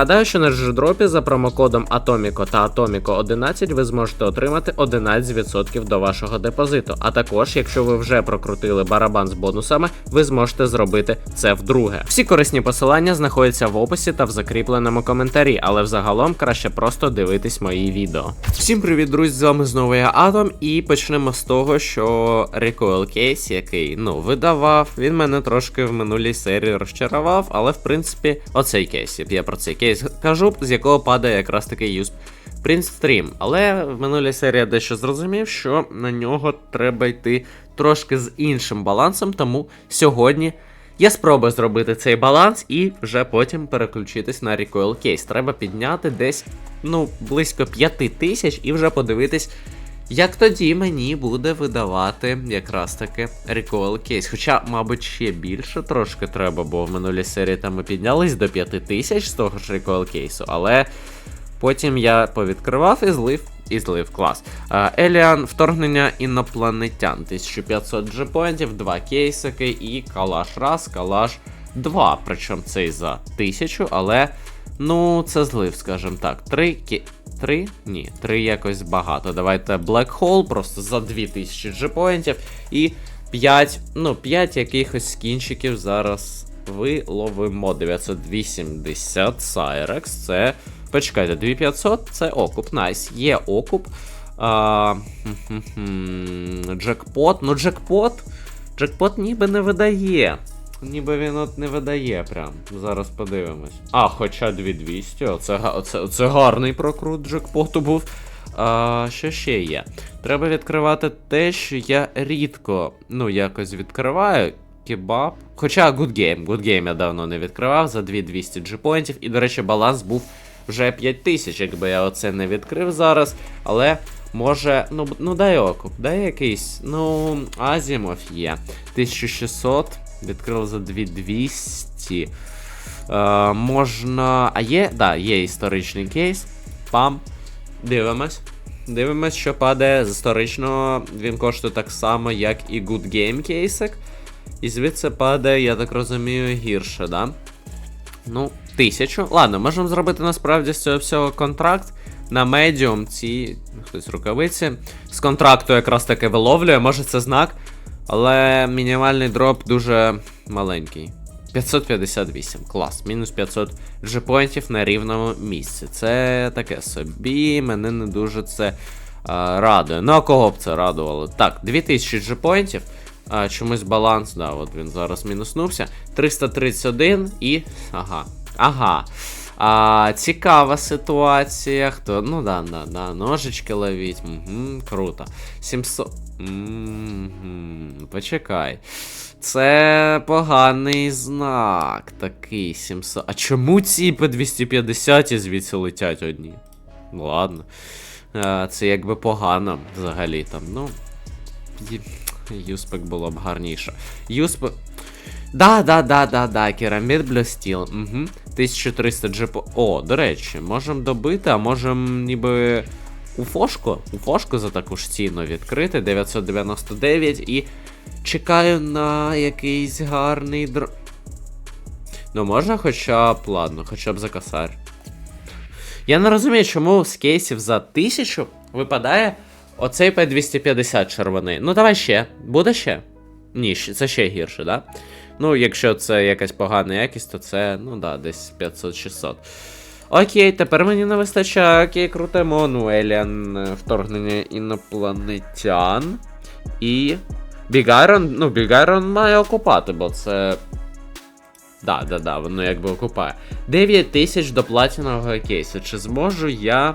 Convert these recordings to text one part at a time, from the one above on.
Нагадаю, що на джедропі за промокодом Atomico та Atomico 11 ви зможете отримати 11% до вашого депозиту. А також, якщо ви вже прокрутили барабан з бонусами, ви зможете зробити це вдруге. Всі корисні посилання знаходяться в описі та в закріпленому коментарі, але взагалом краще просто дивитись мої відео. Всім привіт, друзі! З вами знову я Атом, і почнемо з того, що Recoil Case, який ну видавав, він мене трошки в минулій серії розчарував, але в принципі, оцей кейс. Я про цей кейс кажу, з якого падає якраз такий юсп. Prince. Але в минулій серії я дещо зрозумів, що на нього треба йти трошки з іншим балансом, тому сьогодні я спробую зробити цей баланс і вже потім переключитись на Recoil Case. Треба підняти десь ну, близько 5 тисяч і вже подивитись, як тоді мені буде видавати якраз таки Recoil Case. Хоча, мабуть, ще більше трошки треба, бо в минулій серії там ми піднялись до 5 тисяч з того ж Recoil Case, але. Потім я повідкривав і злив, і злив клас. Еліан вторгнення інопланетян. 1500 джепоінтів, 2 кейсики і калаш раз, калаш 2. Причому цей за 1000, але ну, це злив, скажімо так. 3 ке... 3? Ні, 3 якось багато. Давайте Black Hole просто за 2000 джепоінтів і 5, ну, 5 якихось скінчиків зараз виловимо. 980 Cyrex, це. Почекайте, 2500 це окуп. Найс. Є окуп. А, Джекпот. Ну, джекпот. Джекпот ніби не видає. Ніби він от не видає прям. Зараз подивимось. А, хоча 2200. Оце, оце, оце гарний прокрут джекпоту був. А, Що ще є? Треба відкривати те, що я рідко ну, якось відкриваю. Кебаб. Хоча Good Game. Good Game я давно не відкривав за 2200 джепоінтів. І, до речі, баланс був вже 5000, якби я оце не відкрив зараз. Але може. Ну ну дай окуп, дай якийсь. Ну, Азімов є. 1600. Відкрив за 2200. Е, можна. А є? Да, є історичний кейс. Пам. Дивимось. Дивимось, що падає з історичного. Він коштує так само, як і Good Game кейсик. І звідси падає, я так розумію, гірше, да? Ну, тисячу. Ладно, можемо зробити насправді з цього всього контракт. На медіум ці. Хтось рукавиці. З контракту якраз таки виловлює, може це знак. Але мінімальний дроп дуже маленький. 558, клас, мінус 500 джепоінтів на рівному місці. Це таке собі, мене не дуже це а, радує. Ну, а кого б це радувало? Так, 2000 джепоінтів. Чомусь баланс, да, от він зараз мінуснувся. 331 і. Ага. Ага. А, Цікава ситуація. Хто. Ну да, да, да. Ножички ловіть. Угу, Круто. 700. Угу, Почекай. Це поганий знак. Такий 700. А чому ці по 250 звідси летять одні? Ну ладно. Це якби погано взагалі там. Ну. Юспек було б гарніше. Юспек. Да, да, да, да, да, керамід блюстіл. Угу. 1300 джепо. О, до речі, можемо добити, а можемо ніби. У фошку? У фошку за таку ж ціну відкрити. 999 і. Чекаю на якийсь гарний др. Ну, можна хоча б, ладно, хоча б за косарь. Я не розумію, чому з кейсів за 1000 випадає оцей P250 червоний. Ну, давай ще. Буде ще? Ні, це ще гірше, да? Ну, якщо це якась погана якість, то це, ну да, десь 500-600. Окей, тепер мені не вистачає. Окей, крутимо. Ну, Еліан вторгнення інопланетян. І. Бігайрон, ну, Бігайрон має окупати, бо це. Да, да, да, воно якби окупає. 9 тисяч до платінового кейсу. Чи зможу я.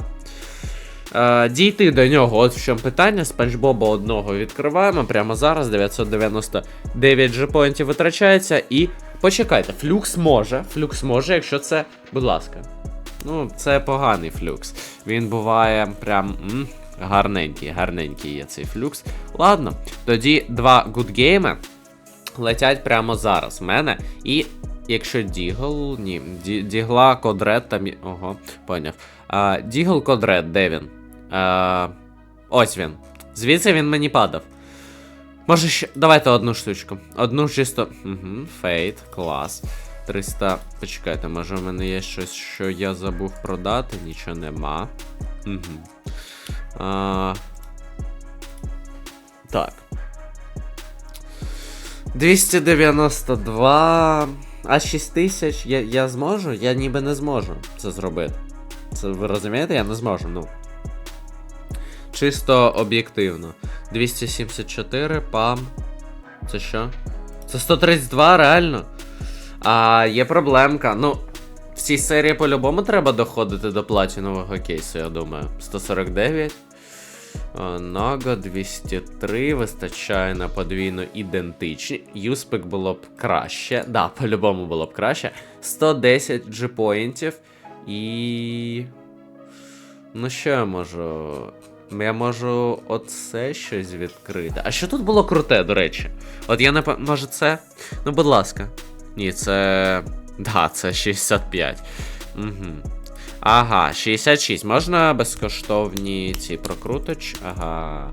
Е, дійти до нього, от в чому питання. Спанч Боба одного відкриваємо. Прямо зараз 999 джепоінтів витрачається. І почекайте, флюкс може. Флюкс може, якщо це. Будь ласка. Ну, це поганий флюкс. Він буває прям. М гарненький, гарненький є цей флюкс. Ладно, тоді два гудгейми летять прямо зараз в мене. І якщо Дігл. Ні, Дігла, Кодред там. Ого, поняв. А, Дігл Кодред, де він? А, ось він. Звідси він мені падав. Може ще. Давайте одну штучку. Одну чисто. Угу, Фейт, клас. 300. Почекайте, може в мене є щось, що я забув продати, нічого нема. Угу. А... Так. 292. А 6000 я, я зможу? Я ніби не зможу це зробити. Це ви розумієте? Я не зможу, ну. Чисто об'єктивно. 274, пам. Це що? Це 132, реально? А є проблемка. Ну, в цій серії по-любому треба доходити до платінового кейсу, я думаю. 149. О, Нага 203 вистачає на подвійно ідентичні. Юспик було б краще. Да, по-любому було б краще. 110 джипоінтів. І. Ну, що я можу. Я можу оце щось відкрити. А що тут було круте, до речі? От я не Може це? Ну, будь ласка. Ні, це. Да, це 65. Угу. Ага, 66. Можна безкоштовні ці прокруточ. Ага.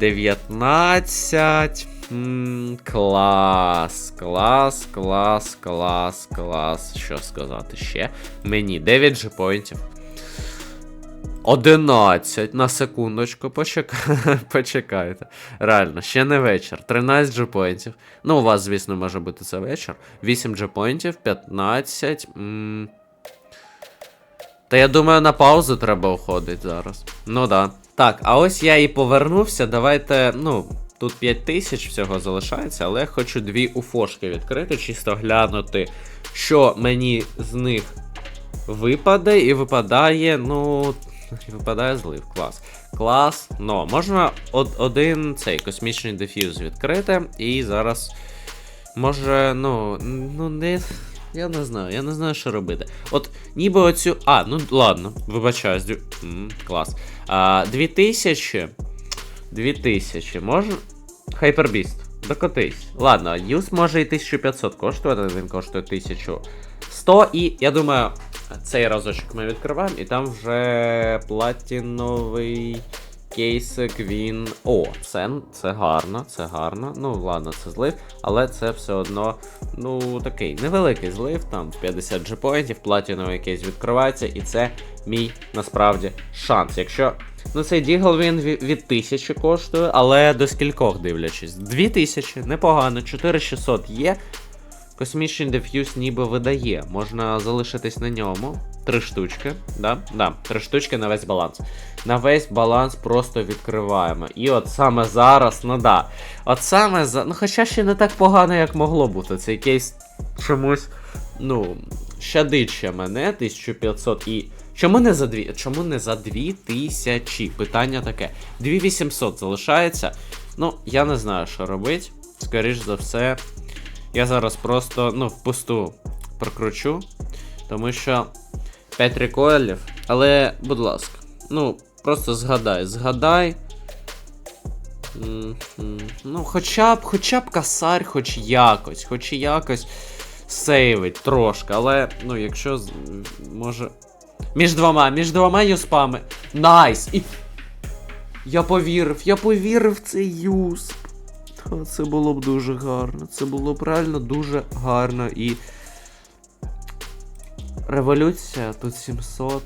19. М, клас. Клас, клас, клас, клас. Що сказати ще? Мені 9 джипоінтів. 11 на секундочку, почекай, почекайте. Реально, ще не вечір. 13 джепоінтів. Ну, у вас, звісно, може бути це вечір. 8 джепоінтів, 15. М- Та я думаю, на паузу треба уходити зараз. Ну да. Так, а ось я і повернувся. Давайте, ну, тут 5 тисяч всього залишається, але я хочу дві уфошки відкрити, чисто глянути, що мені з них випаде, і випадає, ну. Випадає злив. Клас. Клас. Но можна од- один цей космічний деф'юз відкрити. І зараз. Може, ну. Ну, не. Я не знаю, я не знаю, що робити. От, ніби оцю. А, ну ладно, вибачаюсь. Дві... М, клас. А, 2000. 2000. Можна. Хайпербіст. Докотись. Ладно, юз може і 1500 коштувати, він коштує 1100. І я думаю, цей разочок ми відкриваємо, і там вже платіновий кейсик він. О, це, це гарно, це гарно. Ну, ладно, це злив, але це все одно, ну, такий невеликий злив, там 50 джепоінтів, платіновий кейс відкривається, і це мій насправді шанс. Якщо. Ну, цей дігл він від, 1000 коштує, але до скількох дивлячись. 2000, непогано, 4600 є. Космічний деф'юз ніби видає. Можна залишитись на ньому. Три штучки. Да? Да, три штучки на весь баланс. На весь баланс просто відкриваємо. І от саме зараз, ну да. От саме за. Ну, хоча ще не так погано, як могло бути. Цей кейс чомусь, ну, ще мене, 1500 і. Чому не за дві? Чому не за 2000? Питання таке. 2800 залишається. Ну, я не знаю, що робити. Скоріш за все, я зараз просто, ну, впусту прокручу. Тому що 5 рекойлів. Але, будь ласка, ну, просто згадай, згадай. Ну, хоча б, хоча б касарь, хоч якось, хоч якось сейвить трошки, але, ну, якщо може. Між двома, між двома юспами. Найс! І. Я повірив, я повірив в цей юсп. Це було б дуже гарно. Це було б реально дуже гарно і. Революція, тут 700.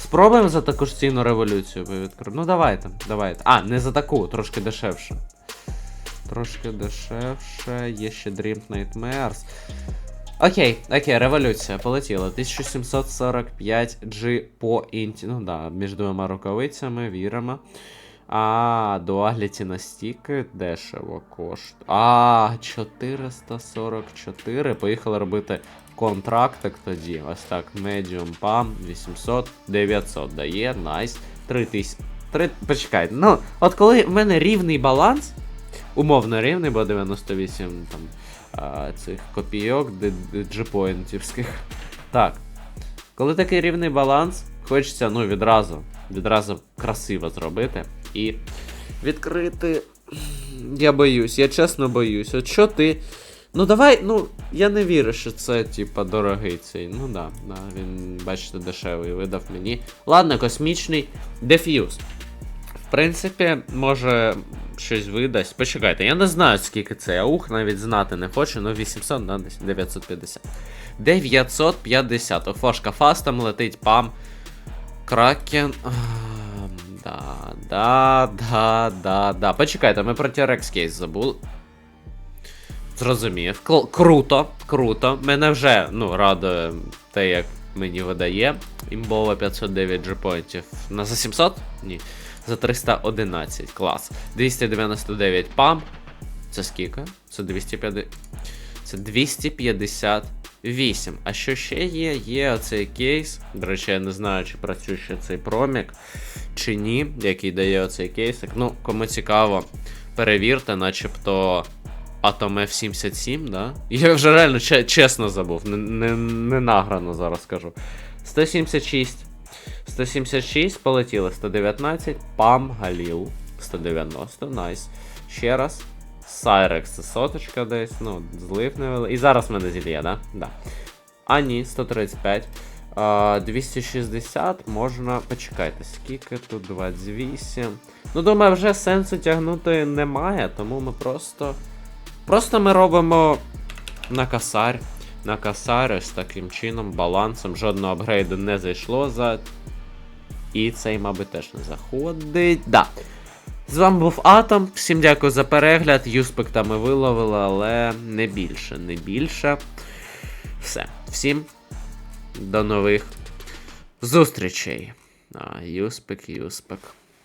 Спробуємо за таку ж ціну революцію відкрити. Ну давайте, давайте. А, не за таку, трошки дешевше. Трошки дешевше. Є ще Dream Nightmares. Окей, окей, революція, полетіла. 1745 G по інті. Ну да, між двома рукавицями, віримо. А, дуаліті на дешево коштує. А, 444. Поїхали робити контрактик тоді. Ось так. Medium PAM 800, 900 дає. Найс. 3000. Три... Почекай. Ну, от коли в мене рівний баланс, умовно рівний, бо 98 там а, цих копійок джипоінтівських. Так. Коли такий рівний баланс, хочеться ну, відразу, відразу красиво зробити і відкрити. Я боюсь, я чесно боюсь. От що ти. Ну давай, ну, я не вірю, що це, типа, дорогий цей. Ну да, да, він, бачите, дешевий видав мені. Ладно, космічний деф'юз. В принципі, може. щось видасть. Почекайте, я не знаю, скільки це аух, навіть знати не хочу, ну 800 на 950. 950. Офошка фастом летить пам. Кракен. Да, да, да, да, да. Почекайте, ми про T-Rex кейс забули. Зрозумів. Круто, круто. Мене вже ну, радує те, як мені видає. Імбова 509 джепоінтів. На за 700? Ні. За 311. Клас. 299 пам. Це скільки? Це 250. Це 258. А що ще є? Є оцей кейс. До речі, я не знаю, чи працює ще цей промік, чи ні, який дає оцей кейсик. Ну, кому цікаво, перевірте, начебто. Atom F77, да? Я вже реально че- чесно забув, не, не, не награно зараз скажу. 176. 176, полетіли 119, Пам Галіл 190, найс. Ще раз. Сайрекс, це соточка десь, ну, злив невеликий. І зараз в мене зільє, да? Да. А ні, 135. А, 260 можна. Почекайте, скільки тут 28. Ну, думаю, вже сенсу тягнути немає, тому ми просто. Просто ми робимо на касар. На касар ось таким чином, балансом. Жодного апгрейду не зайшло за. І цей, мабуть, теж не заходить. Да. З вами був Атом. Всім дякую за перегляд. Юспекта ми виловили, але не більше, не більше. Все. Всім до нових зустрічей. Юспек, Юспек.